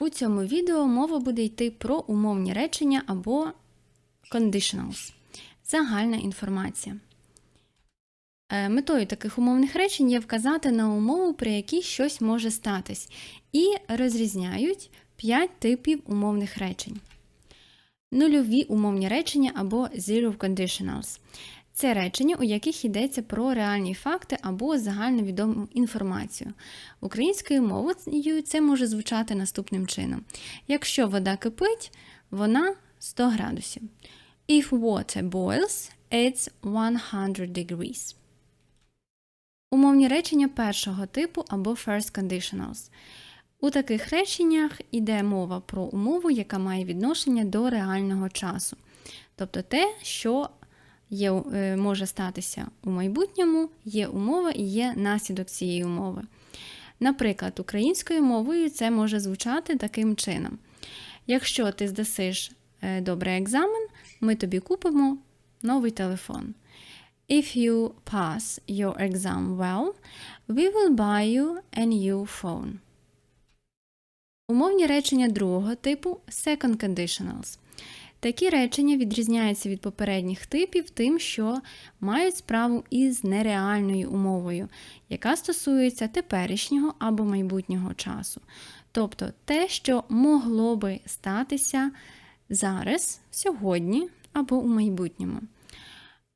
У цьому відео мова буде йти про умовні речення або conditionals. Загальна інформація. Е, Метою таких умовних речень є вказати на умову, при якій щось може статись, і розрізняють 5 типів умовних речень. Нульові умовні речення або zero conditionals. Це речення, у яких йдеться про реальні факти або загальновідому інформацію. Українською мовою це може звучати наступним чином: якщо вода кипить, вона 100 градусів. If water boils, it's 100 degrees. Умовні речення першого типу або first conditionals. У таких реченнях йде мова про умову, яка має відношення до реального часу. Тобто те, що є, е, може статися у майбутньому, є умова і є наслідок цієї умови. Наприклад, українською мовою це може звучати таким чином: якщо ти здасиш е, добрий екзамен, ми тобі купимо новий телефон. If you pass your exam well, we will buy you a new phone. Умовні речення другого типу second conditionals. Такі речення відрізняються від попередніх типів тим, що мають справу із нереальною умовою, яка стосується теперішнього або майбутнього часу. Тобто те, що могло би статися зараз, сьогодні або у майбутньому.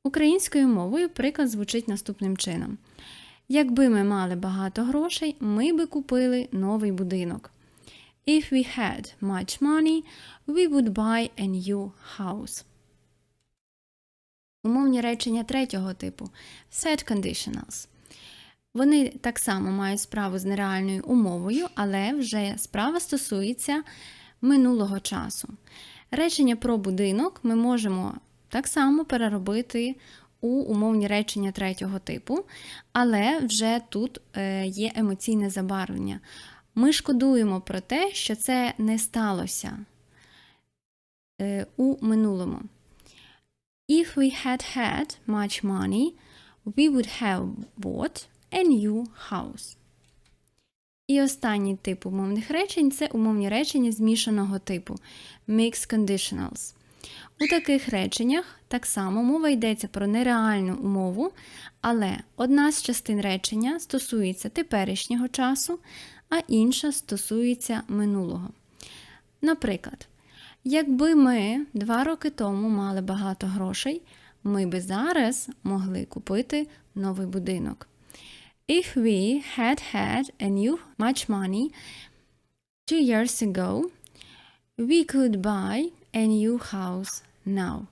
Українською мовою приклад звучить наступним чином: Якби ми мали багато грошей, ми би купили новий будинок. If we had much money, we would buy a new house. Умовні речення третього типу set conditionals. Вони так само мають справу з нереальною умовою, але вже справа стосується минулого часу. Речення про будинок ми можемо так само переробити у умовні речення третього типу, але вже тут е, є емоційне забарвлення. Ми шкодуємо про те, що це не сталося е, у минулому. If we had had much money, we would have bought a new house. І останній тип умовних речень це умовні речення змішаного типу mixed conditionals. У таких реченнях так само мова йдеться про нереальну умову, але одна з частин речення стосується теперішнього часу, а інша стосується минулого. Наприклад, якби ми два роки тому мали багато грошей, ми би зараз могли купити новий будинок. If we had had a new much money two years ago, we could buy a new house now.